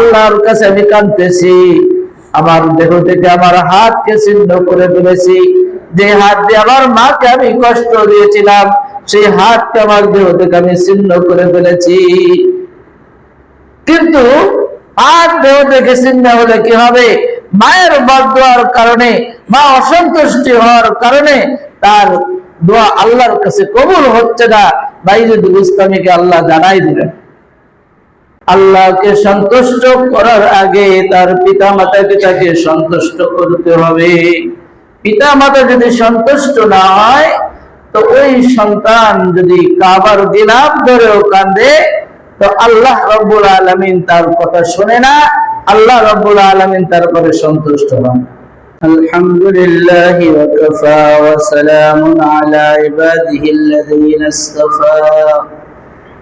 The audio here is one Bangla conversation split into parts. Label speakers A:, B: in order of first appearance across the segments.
A: আল্লাহর কাছে আমি কাঁদতেছি। আমার দেহ থেকে আমার হাতকে ছিন্ন করে ফেলেছি। যে হাত দিয়ে আমার মাকে আমি কষ্ট দিয়েছিলাম, সেই হাতকে আমার দেহ থেকে আমি ছিন্ন করে ফেলেছি। কিন্তু হাত দেহ থেকে ছিন্ন হলে কি হবে? মায়ের বদোয়ার কারণে, মা অসন্তুষ্টি হওয়ার কারণে তার দোয়া আল্লাহর কাছে কবুল হচ্ছে না। বাইজুদ ইসলামীকে আল্লাহ জানাই দিলেন। আল্লাহকে সন্তুষ্ট করার আগে তার পিতা মাতাকে তাকে সন্তুষ্ট করতে হবে পিতা মাতা যদি সন্তুষ্ট না হয় তো ওই সন্তান যদি কাবার দিনাম ধরেও কান্দে তো আল্লাহ রব্বুল আলমিন তার কথা শোনে না আল্লাহ রব্বুল আলমিন তারপরে সন্তুষ্ট হন الحمد لله وكفى وسلام على عباده الذين اصطفى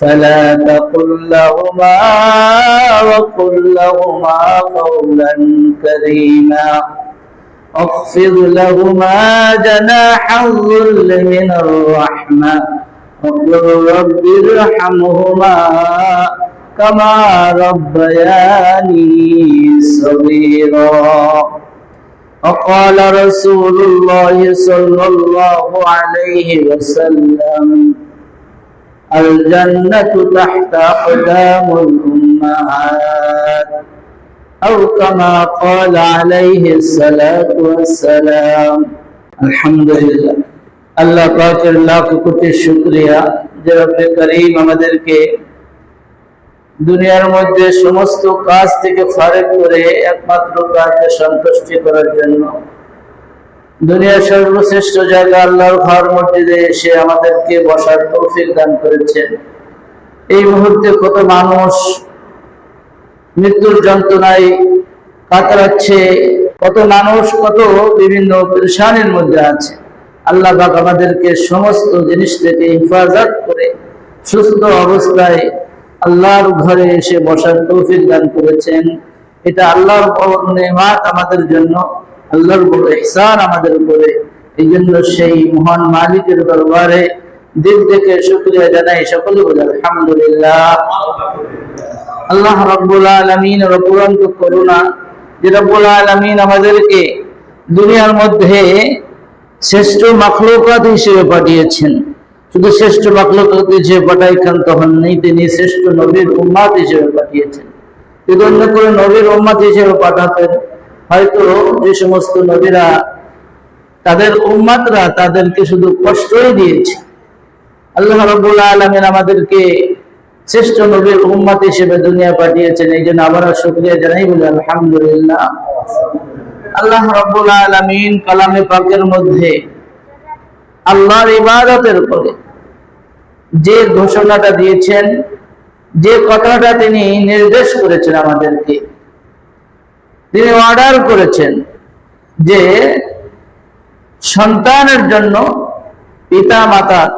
A: فلا تقل لهما وقل لهما قولا كريما. اخفض لهما جناح الذل من الرحمة. وقل رب ارحمهما كما ربياني صغيرا. وقال رسول الله صلى الله عليه وسلم الجنة تحت أقدام الأمهات أو كما قال عليه الصلاة والسلام الحمد لله আল্লাহ পাকের লাখ কোটি শুক্রিয়া যে রব্বে করিম আমাদেরকে দুনিয়ার মধ্যে সমস্ত কাজ থেকে ফারেক করে একমাত্র কাজকে সন্তুষ্টি করার জন্য দুনিয়ার সর্বশ্রেষ্ঠ জায়গা আল্লাহর ঘর মসজিদে এসে আমাদেরকে বসার তৌফিক দান করেছেন। এই মুহূর্তে কত মানুষ মৃত্যুর যন্ত্রণায় কাতরাচ্ছে, কত মানুষ কত বিভিন্ন পরেশানির মধ্যে আছে। আল্লাহ পাক আমাদেরকে সমস্ত জিনিস থেকে হেফাজত করে সুস্থ অবস্থায় আল্লাহর ঘরে এসে বসার তৌফিক দান করেছেন। এটা আল্লাহর নেমাত আমাদের জন্য। আল্লাহর বড় ইহসান আমাদের উপরে। এই জন্য সেই মহান মালিকের দরবারে দিল থেকে শুক্রিয়া জানাই। সকলে বলে, আলহামদুলিল্লাহ। আল্লাহ রব্বুল আলমিন রব্বুরন্ত করুণা যে রব্বুল আলমিন আমাদেরকে দুনিয়ার মধ্যে শ্রেষ্ঠ মাখলুকাত হিসেবে পাঠিয়েছেন। শুধু শ্রেষ্ঠ মাখলুকাত হিসেবে পাঠাইছেন তখন নেই তিনি শ্রেষ্ঠ নবীর উম্মাদ হিসেবে পাঠিয়েছেন। যদি অন্য করে নবীর উম্মাদ হিসেবে পাঠাতেন হয়তো যে সমস্ত নবীরা তাদের উম্মাদরা তাদেরকে শুধু কষ্টই দিয়েছে। আল্লাহ রবুল্লা আলমিন আমাদেরকে শ্রেষ্ঠ নবীর উম্মাদ হিসেবে দুনিয়া পাঠিয়েছেন এই জন্য আবার শুক্রিয়া জানাই বলি, আলহামদুলিল্লাহ। আল্লাহ রব্বুল আলমিন কালামে পাকের মধ্যে আল্লাহর ইবাদতের পরে যে ঘোষণাটা দিয়েছেন, যে কথাটা তিনি নির্দেশ করেছেন আমাদেরকে তিনি অর্ডার করেছেন যে সন্তানের জন্য পিতা মাতার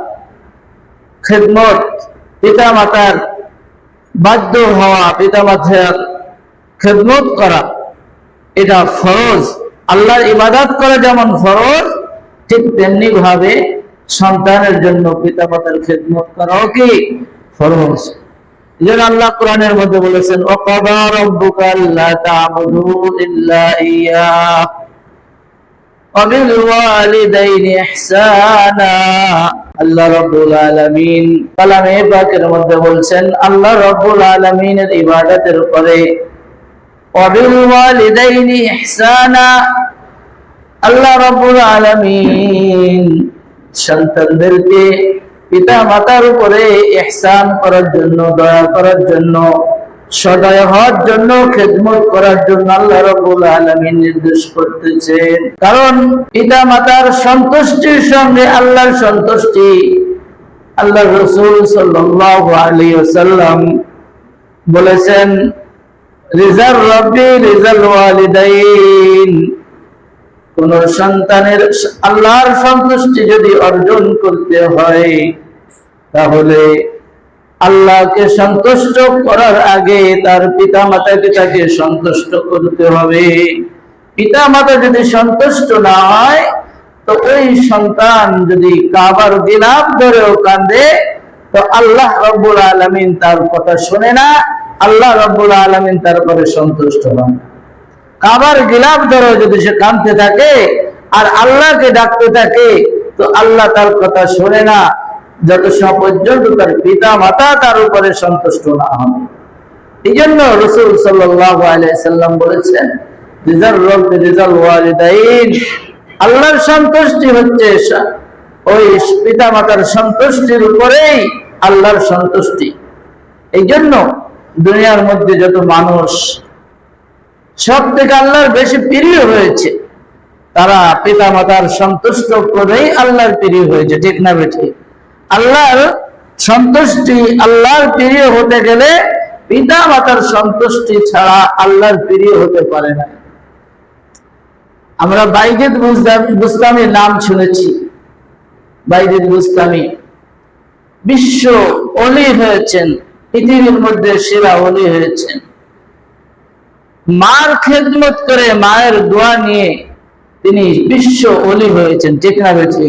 A: খেদমত পিতা মাতার বাধ্য হওয়া পিতা মাতার খেদমত করা, এটা ফরজ। আল্লাহর ইবাদত করা যেমন ফরজ, ঠিক তেমনি ভাবে সন্তানের জন্য পিতা মাতার খেদমত করাও কি ফরজ? যেন আল্লাহ কোরআনের মধ্যে বলেছেন ওয়াকাদা রাব্বুকা আল্লা তা'বুদু ইল্লা ইয়্যাহ وبالوالدين إحسانا আল্লাহ রব্বুল আলামিন কালামে পাকের মধ্যে বলছেন আল্লাহ রব্বুল আলামিনের ইবাদতের উপরে وبالوالدين إحسانا আল্লাহ রব্বুল আলামিন সন্তানদেরকে পিতা মাতার উপরে ইহসান করার জন্য, দয়া করার জন্য, সদয় হওয়ার জন্য, খেদমত করার জন্য আল্লাহ রবুল আলমী নির্দেশ করতেছেন। কারণ পিতা মাতার সন্তুষ্টির সঙ্গে আল্লাহর সন্তুষ্টি, আল্লাহ রসুল সাল্লাম বলেছেন, রিজাল রব্বি রিজাল ওয়ালিদাইন। কোন সন্তানের আল্লাহর সন্তুষ্টি যদি অর্জন করতে হয় তাহলে আল্লাহকে সন্তুষ্ট করার আগে তার পিতা মাতাকে তাকে সন্তুষ্ট করতে হবে। পিতা মাতা যদি সন্তুষ্ট না হয়, তো ওই সন্তান যদি কাবার দিনাব ধরেও কান্দে তো আল্লাহ রব্বুল আলমিন তার কথা শোনে না, আল্লাহ রব্বুল আলমিন তারপরে সন্তুষ্ট হন। কাবার গিলাপ ধরে যদি সে কাঁদতে থাকে, আর আল্লাহকে ডাকতে থাকে, তো আল্লাহ তার কথা শোনে না যত পর্যন্ত তার পিতা মাতা তার উপরে সন্তুষ্ট না হন। এই জন্য রসুল সাল্লাম বলেছেন আল্লাহর সন্তুষ্টি হচ্ছে ওই পিতা মাতার সন্তুষ্টির উপরেই আল্লাহর সন্তুষ্টি। এই জন্য দুনিয়ার মধ্যে যত মানুষ সব থেকে আল্লাহর বেশি প্রিয় হয়েছে, তারা পিতা মাতার সন্তুষ্ট করেই আল্লাহর প্রিয় হয়েছে, ঠিক না বেঠি আল্লাহর সন্তুষ্টি আল্লাহর প্রিয় হতে গেলে পিতা মাতার সন্তুষ্টি ছাড়া আল্লাহর প্রিয় হতে পারে না। আমরা বাইজিদ বুস্তামির নাম শুনেছি। বাইজিদ বুস্তামি বিশ্ব অলি হয়েছেন, পৃথিবীর মধ্যে সেরা অলি হয়েছেন। মার খেদমত করে মায়ের দোয়া নিয়ে তিনি বিশ্ব অলি হয়েছেন, ঠিক না হয়েছে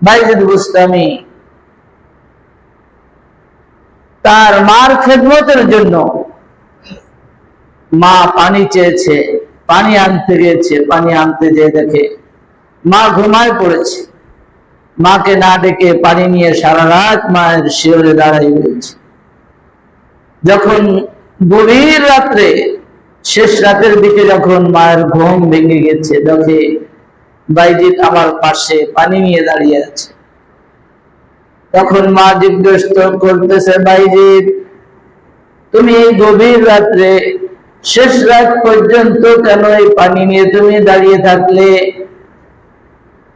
A: বাইজিদ বুস্তামি তার মার খেদমতের জন্য মা পানি চেয়েছে, পানি আনতে গিয়েছে, পানি আনতে যেয়ে দেখে মা ঘুমায় পড়েছে। মাকে না ডেকে পানি নিয়ে সারা রাত মায়ের শিওরে দাঁড়াই রয়েছে। যখন গভীর রাত্রে, শেষ রাতের দিকে যখন মায়ের ঘুম ভেঙে গেছে, দেখে বাইজিৎ আমার পাশে পানি নিয়ে দাঁড়িয়ে আছে। তখন মা জিজ্ঞেস করতেছে বাইজিৎ তুমি এই গভীর রাত্রে, শেষ রাত পর্যন্ত কেন এই পানি নিয়ে তুমি দাঁড়িয়ে থাকলে?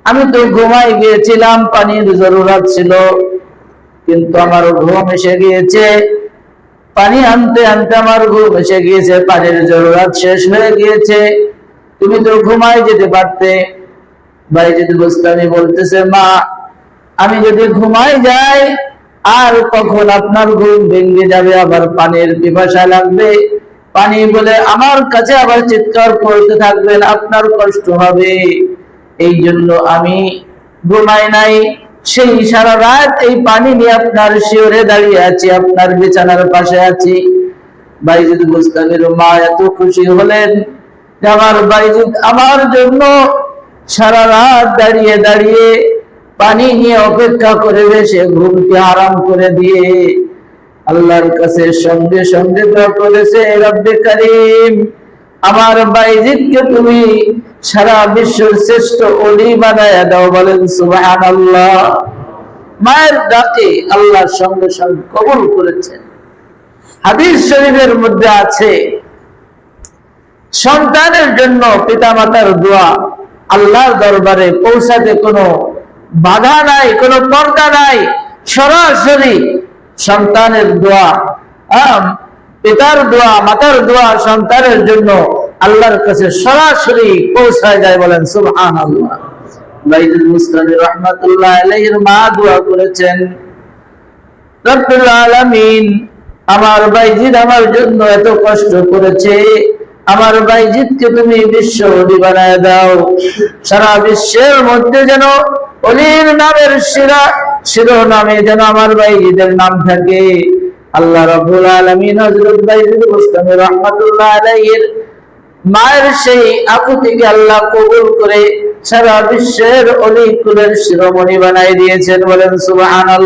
A: আমি তো ঘুমাই গিয়েছিলাম, পানির জরুরত ছিল, কিন্তু আমার ঘুম এসে গিয়েছে। পানি আনতে আনতে আমার ঘুম এসে গিয়েছে, পানির জরুরত শেষ হয়ে গিয়েছে। তুমি তো ঘুমাই যেতে পারতে। যদি বুঝতে বলতেছে, মা আমি যদি ঘুমাই যাই, আর কখন আপনার ঘুম ভেঙে যাবে? আবার পানির পিপাসা লাগবে। পানি বলে আমার কাছে আবার চিৎকার করতে থাকবেন, আপনার কষ্ট হবে। এই জন্য আমি ঘুমাই নাই। সেই সারা রাত এই পানি নিয়ে আপনার শিওরে দাঁড়িয়ে আছি, আপনার বিছানার পাশে আছি। বাইজিদ বুস্তানের মা এত খুশি হলেন আমার বাইজিদ আমার জন্য সারা রাত দাঁড়িয়ে দাঁড়িয়ে পানি নিয়ে অপেক্ষা করে সে ঘুমকে আরাম করে দিয়ে আল্লাহর কাছে সঙ্গে সঙ্গে দোয়া করেছে রব্বে করিম, আমার বাইজিদকে তুমি সারা বিশ্বের শ্রেষ্ঠ অলি বানায় দাও। বলেন, সুবহানাল্লাহ। মায়ের ডাকে আল্লাহর সঙ্গে সঙ্গে কবল করেছেন। হাদিস শরীফের মধ্যে আছে, সন্তানের জন্য পিতামাতার দোয়া আল্লাহর দরবারে পৌঁছাতে কোনো বাধা নাই, কোনো পর্দা নাই, সরাসরি সন্তানের দোয়া। পিতার দোয়া, মাতার দোয়া সন্তানের জন্য আল্লাহর কাছে সরাসরি পৌঁছায় যায় বলেন সুবহান আল্লাহ সারা বিশ্বের মধ্যে যেন অলির নামের শিরা, শিরোনামে যেন আমার বাইজিদের নাম থাকে। আল্লাহ রবুল আলমিন হজরত মুস্তামি রহমতুল্লাহ মায়ের সেই আকুতিকে আল্লাহ কবুল করে সারা বিশ্বের অলি কুলের শিরোমণি বানাই দিয়েছেন বলেন সুবাহান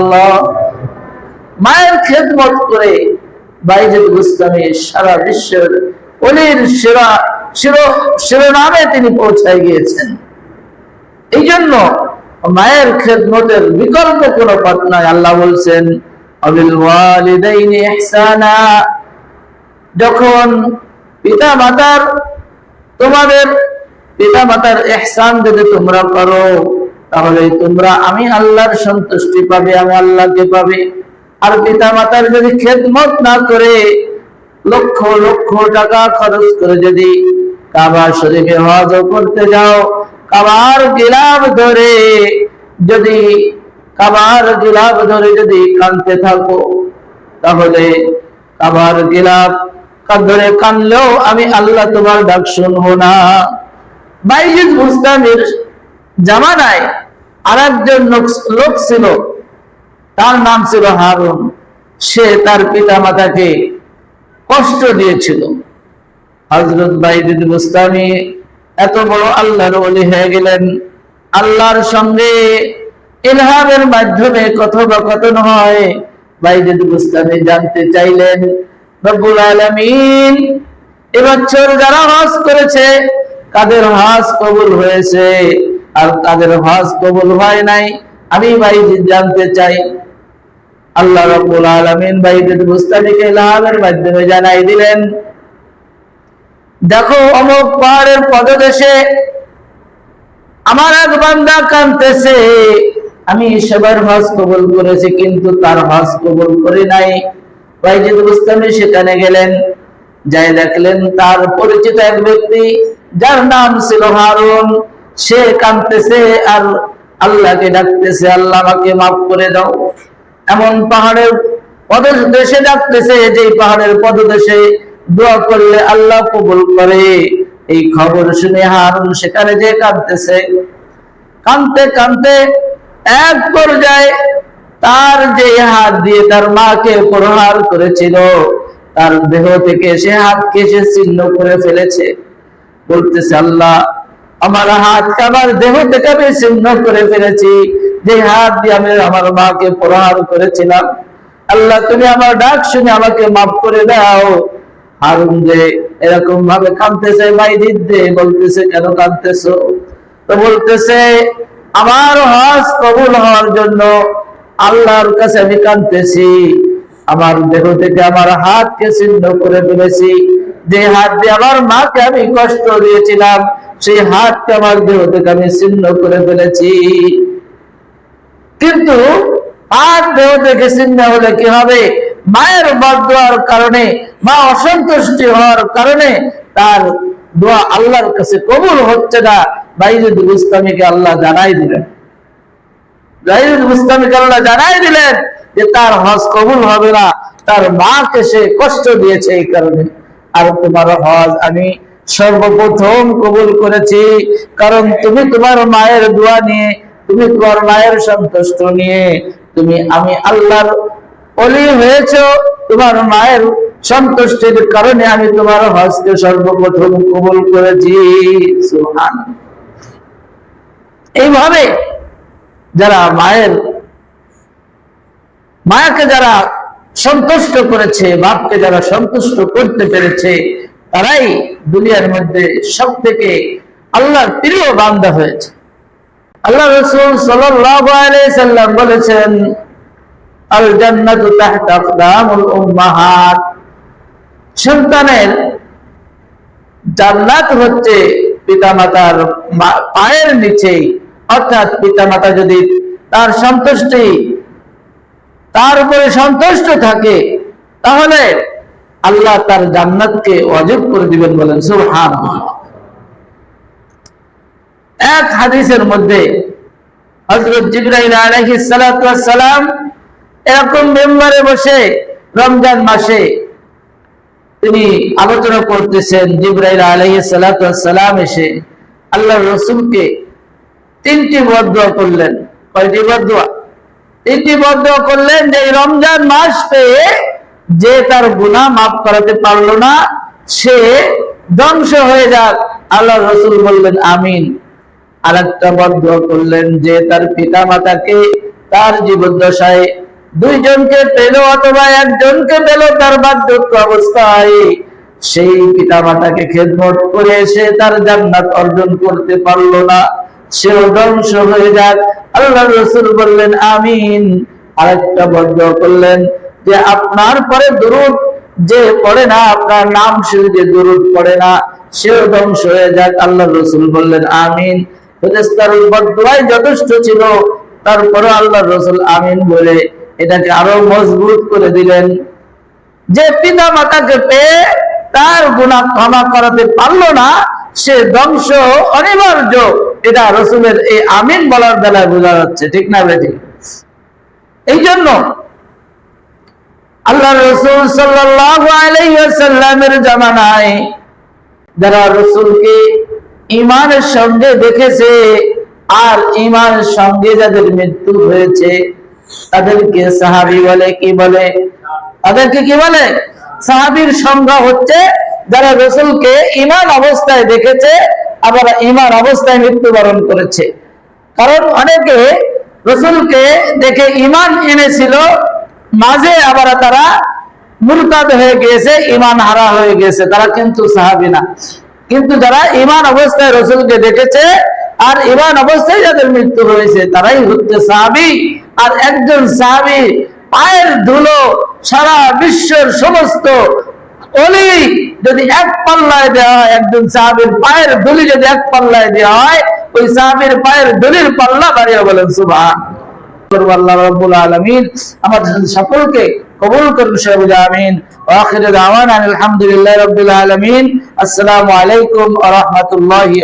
A: মায়ের খেদমত করে বাইজিদ মুস্তামি সারা বিশ্বের অলির শিরা, শিরো, শিরোনামে তিনি পৌঁছায় গিয়েছেন। এই জন্য মায়ের খেদমতের বিকল্প কোনো পথ নয় আল্লাহ বলছেন যখন পিতা মাতার তোমাদের পিতা মাতার এহসান যদি তোমরা করো, তাহলে তোমরা আমি আল্লাহর সন্তুষ্টি পাবে, আমি আল্লাহকে পাবে। আর পিতা মাতার যদি খেদমত না করে, লক্ষ লক্ষ টাকা খরচ করে যদি কাবা শরীফে হজ করতে যাও কাবার গিলাব ধরে, যদি কাবার গিলাব ধরে যদি কানতে থাকো, তাহলে কাবার গিলাব ধরে কানলেও আমি আল্লাহ তোমার ডাক শুনব না। বাইজিদ মুস্তামির জামানায় আর একজন লোক ছিল, তার নাম ছিল হারুন। সে তার পিতা মাতাকে কষ্ট দিয়েছিল। হজরত বাইজিদ মুস্তামি এত বড় আল্লাহর ওলি হয়ে গেলেন। আল্লাহর সঙ্গে ইলহামের মাধ্যমে কথোপকথন হয়। বাইজিদ মুস্তামি জানতে চাইলেন, রব্বুল আলামিন এবছর যারা হজ করেছে, তাদের হজ কবুল হয়েছে। আর তাদের হজ কবুল হয় নাই। আমি বাইজিদ জানতে চাই। আল্লাহ রব্বুল আলামিন বাইজিদ মুস্তামিকে ইলহামের মাধ্যমে জানাই দিলেন দেখো অমুক পাহাড়ের পদদেশে আমার এক বান্দা কানতেছে আমি সবার হজ কবুল করেছি, কিন্তু তার হজ কবুল করি নাই। বুস্তামি সেখানে গেলেন যাই দেখলেন তার পরিচিত এক ব্যক্তি, যার নাম ছিল হারুন। সে কাঁদতেছে আর আল্লাহকে ডাকতেছে, আল্লাহ আমাকে মাফ করে দাও। এমন পাহাড়ের পদদেশে ডাকতেছে যে পাহাড়ের পদদেশে দোয়া করলে আল্লাহ কবুল করে। এই খবর শুনে হারুন সেখানে যে কাঁদতেছে কানতে কানতে এক পর্যায়ে তার যে হাত দিয়ে তার মাকে প্রহার করেছিল, তার দেহ থেকে সে হাতকে সে ছিন্ন করে ফেলেছে। বলতেছে, আল্লাহ, আমার হাত আমার দেহ থেকে আমি ছিন্ন করে ফেলেছি। যে হাত দিয়ে আমি আমার মাকে প্রহার করেছিলাম, আল্লাহ, তুমি আমার ডাক শুনে আমাকে মাফ করে দাও। হারুন যে এরকম ভাবে কাঁদতেছে, ভাই দিদি বলতেছে কেন কাঁদতেছো? তো বলতেছে, আমার হজ কবুল হওয়ার জন্য আল্লাহর কাছে আমি কাঁদতেছি। আমার দেহ থেকে আমার হাতকে ছিন্ন করে ফেলেছি। যে হাত দিয়ে আমার মাকে আমি কষ্ট দিয়েছিলাম, সেই হাতকে আমার দেহ থেকে আমি ছিন্ন করে ফেলেছি। কিন্তু হাত দেহ থেকে ছিন্ন হলে কি হবে? মায়ের বদোয়ার কারণে, মা অসন্তুষ্টি হওয়ার কারণে তার দোয়া আল্লাহর কাছে কবুল হচ্ছে না। বাইজুল ইসলামীকে আল্লাহ জানাই দিলেন। জানাই দিলেন যে তার হজ কবুল হবে না, তার মাকে সে কষ্ট দিয়েছে এই কারণে। আর তোমার হজ আমি সর্বপ্রথম কবুল করেছি, কারণ তুমি তোমার মায়ের দোয়া নিয়ে, তুমি তোমার মায়ের সন্তুষ্ট নিয়ে, তুমি আমি আল্লাহর অলি হয়েছ তোমার মায়ের সন্তুষ্টির কারণে আমি তোমার হজকে সর্বপ্রথম কবুল করেছি। সুহান এইভাবে যারা মায়ের, মায়াকে যারা সন্তুষ্ট করেছে, বাপকে যারা সন্তুষ্ট করতে পেরেছে, তারাই দুনিয়ার মধ্যে সব থেকে আল্লাহর প্রিয় বান্দা হয়েছে। আল্লাহ রসুল সাল্লাম বলেছেন সন্তানের জান্নাত হচ্ছে পিতামাতার পায়ের নিচেই অর্থাৎ পিতা মাতা যদি তার সন্তুষ্টি, তার উপরে সন্তুষ্ট থাকে, তাহলে আল্লাহ তার জান্নাতকে অজব করে দিবেন বলেন সুবহান এক হাদিসের মধ্যে হযরত জিবরাইল আলাইহিস সালাতু সালাম এরকম মেম্বারে বসে রমজান মাসে তিনি আলোচনা করতেছেন, জিবরাইল সালাম এসে আল্লাহর রাসূলকে তিনটি বদুয়া করলেন। কয়টি বদুয়া তিনটি বদুয়া করলেন যে রমজান মাস পেয়ে যে তার গুণা মাফ করাতে পারল না, সে ধ্বংস হয়ে যাক। আল্লাহ রসুল বললেন, আমিন। আর একটা বদুয়া করলেন যে তার পিতা মাতাকে তার জীবদ্দশায় দুইজনকে পেল অথবা একজনকে পেল, তার বার্ধক্য অবস্থায়। সেই পিতা মাতাকে খেদমত করে সে তার জান্নাত অর্জন করতে পারল না। সেও ধ্বংস হয়ে যাক। আল্লাহ রসুল বললেন, আমিন। আরেকটা বদ্ধ করলেন যে, আপনার পরে দুরুদ যে পড়ে না, আপনার নাম শুধু যে দুরুদ পড়ে না, সেও ধ্বংস হয়ে যাক। আল্লাহ রসুল বললেন, আমিন। ফেরেশতার বদুয়াই যথেষ্ট ছিল। তারপরে আল্লাহ রসুল আমিন বলে এটাকে আরও মজবুত করে দিলেন। যে পিতা মাতাকে পেয়ে তার গুণা ক্ষমা করাতে পারল না, সে ধ্বংস, অনিবার্য। এটা রসুলের এই আমিন বলার বেলায় বোঝা যাচ্ছে, ঠিক না বেঠিক এই জন্য আল্লাহ রসুল সাল্লামের জামানায় যারা রসুলকে ইমানের সঙ্গে দেখেছে, আর ইমানের সঙ্গে যাদের মৃত্যু হয়েছে তাদেরকে সাহাবি বলে, কি বলে? তাদেরকে কি বলে? সাহাবির সংজ্ঞা হচ্ছে, যারা রসুলকে ইমান অবস্থায় দেখেছে, আবার ইমান অবস্থায় মৃত্যুবরণ করেছে। কারণ অনেকে রসুলকে দেখে ইমান এনেছিল, মাঝে আবার তারা মুরতাদ হয়ে গিয়েছে ইমান হারা হয়ে গেছে তারা কিন্তু সাহাবি না। কিন্তু যারা ইমান অবস্থায় রসুলকে দেখেছে, আর ইমান অবস্থায় যাদের মৃত্যু হয়েছে, তারাই হচ্ছে সাহাবি। আর একজন সাহাবি পায়ের ধুলো সারা বিশ্বের সমস্ত অলি যদি এক পাল্লায় দেওয়া হয়, একজন সাহাবির পায়ের ধুলি যদি এক পাল্লায় দেওয়া হয়, ওই সাহাবির পায়ের ধুলির পাল্লা বাড়িয়ে বলেন আল্লাহ রাব্বুল আলামিন আমাদের সকলকে কবুল করুন সবুজ আমিন। ওয়াখির দাওয়ানা আলহামদুলিল্লাহি রাব্বিল আলামিন। আসসালামু আলাইকুম ওয়া রাহমাতুল্লাহি